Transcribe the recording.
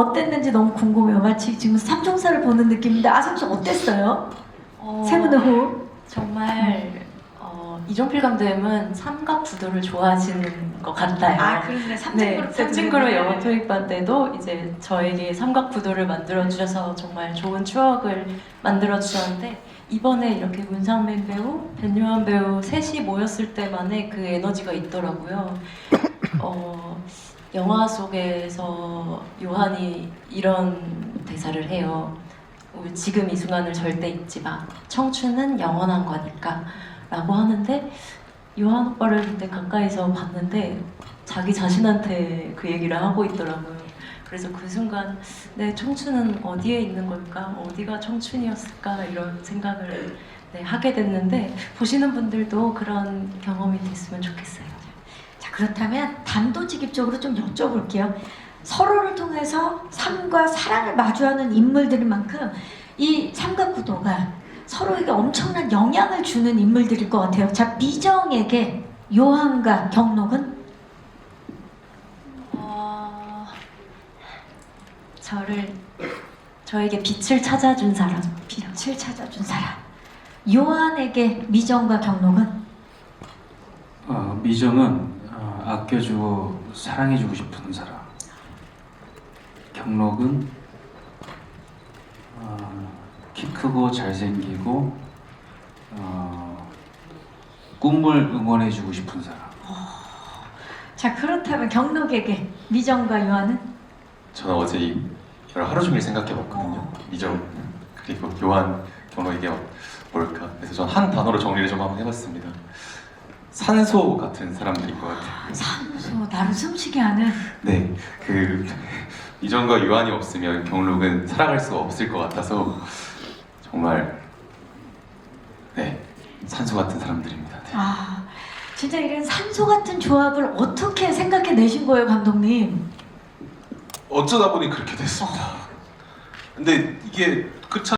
어땠는지 너무 궁금해요. 마치 지금 삼총사를 보는 느낌인데 아성씨 어땠어요? 어, 세 분의 호흡. 정말 어, 이종필 감독님은 삼각 구도를 좋아하시는 것 같아요. 그렇네. 네, 삼진그룹 영어 토익반 때도 이제 저에게 삼각 구도를 만들어 주셔서 정말 좋은 추억을 만들어 주셨는데 이번에 이렇게 문상민 배우, 변요한 배우 셋이 모였을 때만의 그 에너지가 있더라고요. 어, 영화 속에서 요한이 이런 대사를 해요. 지금 이 순간을 절대 잊지 마. 청춘은 영원한 거니까. 라고 하는데 요한 오빠를 그때 가까이서 봤는데 자기 자신한테 그 얘기를 하고 있더라고요. 그래서 그 순간 내 청춘은 어디에 있는 걸까? 어디가 청춘이었을까? 이런 생각을 네, 하게 됐는데 보시는 분들도 그런 경험이 됐으면 좋겠어요. 자 그렇다면 단도직입적으로 좀 여쭤볼게요. 서로를 통해서 삶과 사랑을 마주하는 인물들인 만큼 이 삼각구도가 서로에게 엄청난 영향을 주는 인물들일 것 같아요. 자 미정에게 요한과 경록은 어, 저를 저에게 빛을 찾아준 사람. 빛을 찾아준 사람. 요한에게 미정과 경록은 어, 미정은 어, 아껴주고 사랑해주고 싶은 사람. 경록은 어, 키 크고 잘생기고 어, 꿈을 응원해주고 싶은 사람. 자 그렇다면 경록에게 미정과 요한은 저는 어제 이 이걸 하루 종일 생각해봤거든요. 미정 그리고 요한 경로 이게 뭘까? 그래서 전 한 단어로 정리를 좀 한번 해봤습니다. 산소 같은 사람들인 것 같아요. 산소 나를 숨쉬게 하는 네, 그 미정과 요한이 없으면 경록은 살아갈 수가 없을 것 같아서 정말 네 산소 같은 사람들입니다. 네. 아 진짜 이런 산소 같은 조합을 어떻게 생각해 내신 거예요 감독님? 어쩌다 보니 그렇게 됐습니다. 근데 이게